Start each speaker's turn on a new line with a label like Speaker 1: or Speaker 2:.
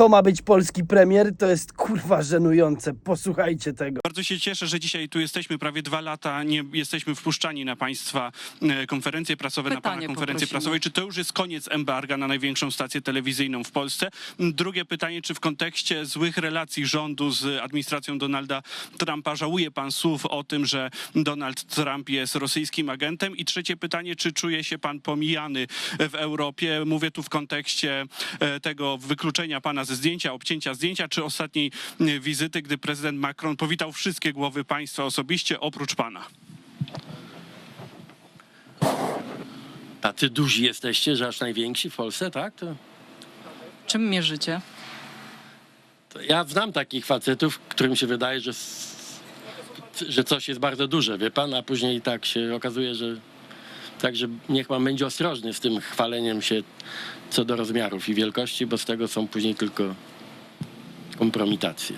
Speaker 1: to ma być polski premier, to jest kurwa żenujące. Posłuchajcie tego.
Speaker 2: Bardzo się cieszę, że dzisiaj tu jesteśmy prawie dwa lata, nie jesteśmy wpuszczani na państwa e, konferencje prasowe, na
Speaker 3: Pytanie
Speaker 2: pana konferencje
Speaker 3: poprosimy.
Speaker 2: prasowe. Czy to już jest koniec embarga na największą stację telewizyjną w Polsce? Drugie pytanie, czy w kontekście złych relacji rządu z administracją Donalda Trumpa żałuje pan słów o tym, że Donald Trump jest rosyjskim agentem? I trzecie pytanie, czy czuje się pan pomijany w Europie? Mówię tu w kontekście e, tego wykluczenia pana ze zdjęcia, obcięcia zdjęcia, czy ostatniej e, wizyty, gdy prezydent Macron powitał wszystkie głowy państwa osobiście, oprócz pana.
Speaker 4: Tacy duzi jesteście, że aż najwięksi w Polsce, tak? To,
Speaker 3: Czym mierzycie?
Speaker 4: to ja znam takich facetów, którym się wydaje, że, że coś jest bardzo duże, wie pan, a później tak się okazuje, że Także niech pan będzie ostrożny z tym chwaleniem się co do rozmiarów i wielkości, bo z tego są później tylko kompromitacje.